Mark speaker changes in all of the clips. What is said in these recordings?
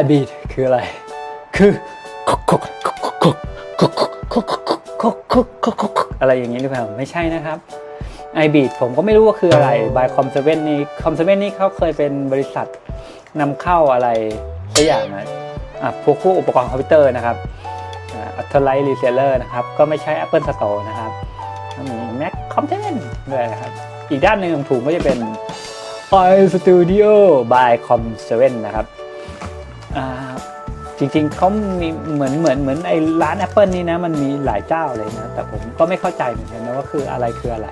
Speaker 1: iBeat คืออะไร คืออะไรอย่างนี้หรือเปล่า ไม่ใช่นะครับ iBeat ผมก็ไม่รู้ว่าคืออะไร by Com 7นี่ Com 7นี่เขาเคยเป็นบริษัทนำเข้าอะไรสักอย่างนะอะพวกพวกอุปกรณ์คอมพิวเตอร์นะครับอัลเทอร์ไลท์รีเซลเลอร์นะครับ ก็ไม่ใช่ Apple Store นะครับมี Mac Com 7ด้วยนะครับ อีกด้านหนึ่งของถุงก็จะเป็น iStudio by Com 7 นะครับ จริงๆเขามีเหมือนเหมือนเหมือนไอ้ร้าน Apple นี่นะมันมีหลายเจ้าเลยนะ แต่ผมก็ไม่เข้าใจเหมือนกันนะว่าคืออะไรคืออะไร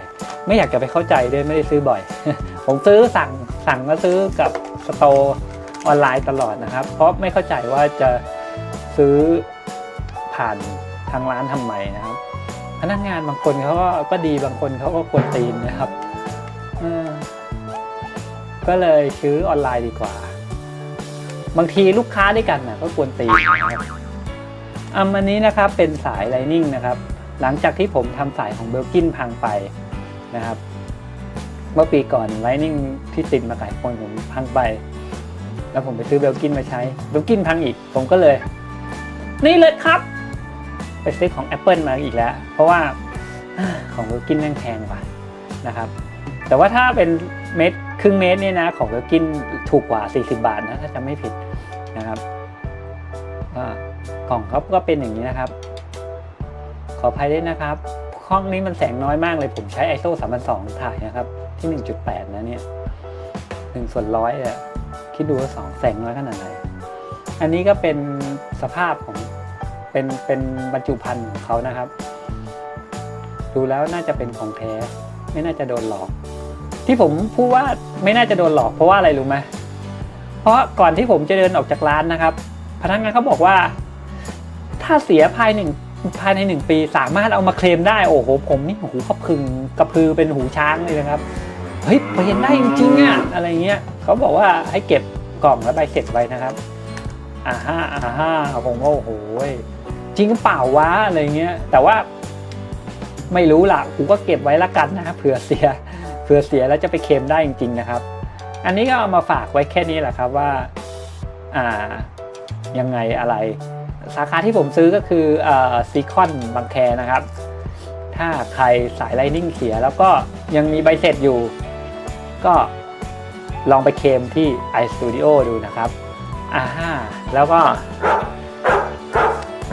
Speaker 1: ไม่อยากจะไปเข้าใจด้วยไม่ได้ซื้อบ่อย ผมซื้อสั่งสั่งก็ซื้อกับสโตร์ออนไลน์ตลอดนะครับ เพราะไม่เข้าใจว่าจะซื้อผ่านทางร้านทำไมนะครับ พนักงานบางคนเขาก็ก็ดีบางคนเขาก็กวนตีนนะครับก็เลยซื้อออนไลน์ดีกว่า บางทีลูกค้าด้วยกันนะก็กวนตีนะครับอันอันนี้นะครับเป็นสายไลนิ่งนะครับ หลังจากที่ผมทำสายของเบลกินพังไปนะครับ เมื่อปีก่อนไลนิ่งที่ติดมาหลายคนผมพังไป แล้วผมไปซื้อเบลกินมาใช้เบลกินพังอีก ผมก็เลย นี่เลยครับ ไปซื้อของ Apple มาอีกแล้ว เพราะว่าของเบลกินแม่งแพงกว่านะครับ แต่ว่าถ้าเป็น เม็ดครึ่งเมตรเนี่ยนะของเบลกินถูกกว่า 40 บาทนะถ้าจะไม่ผิดนะครับกล่องเขาก็เป็นอย่างนี้นะครับ ขออภัยด้วยนะครับห้องนี้มันแสงน้อยมากเลยผมใช้ ISO 3002 ถ่ายนะครับ ที่ 1.8 นะเนี่ย1ส่วนร้อยอะคิดดูว่าสองแสงน้อยขนาดไหนอันนี้ก็เป็นสภาพของเป็นเป็นบรรจุภัณฑ์ของเขานะครับ ดูแล้วน่าจะเป็นของแท้ ไม่น่าจะโดนหลอก ที่ผมพูดว่าไม่น่าจะโดนหลอกเพราะว่าอะไรรู้ไหมเพราะก่อนที่ผมจะเดินออกจากร้านนะครับ พนักงานเขาบอกว่า ถ้าเสียภายหนึ่งภายในหนึ่งปีสามารถเอามาเคลมได้โอ้โหผมนี่หูกระพึงกระพือเป็นหูช้างเลยนะครับเฮ้ยเปลี่ยนได้จริงๆอะอะไรเงี้ยเขาบอกว่าให้เก็บกล่องและใบเสร็จไว้นะครับอ่าฮ่าอ่าฮ่าผมก็โอ้โหจริงหรือเปล่าวะอะไรเงี้ย แต่ว่าไม่รู้ล่ะกูก็เก็บไว้ละกันนะเผื่อเสีย เผื่อเสียแล้วจะไปเคลมได้จริงๆนะครับ อันนี้ก็เอามาฝากไว้แค่นี้แหละครับว่าอ่ายังไงอะไร สาขาที่ผมซื้อก็คือซีคอนบางแคนะครับ ถ้าใครสายไลนิ่งเสียแล้วก็ยังมีใบเสร็จอยู่ ก็ลองไปเคมที่ iStudio ดูนะครับอ่าฮะแล้วก็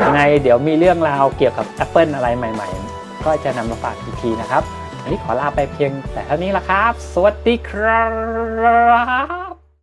Speaker 1: ยังไงเดี๋ยวมีเรื่องราวเกี่ยวกับ Apple อะไรใหม่ ๆ ก็จะนำมาฝากอีกทีนะครับันนี้ขอลาไปเพียงแต่เท่านี้ละครับ สวัสดีครับ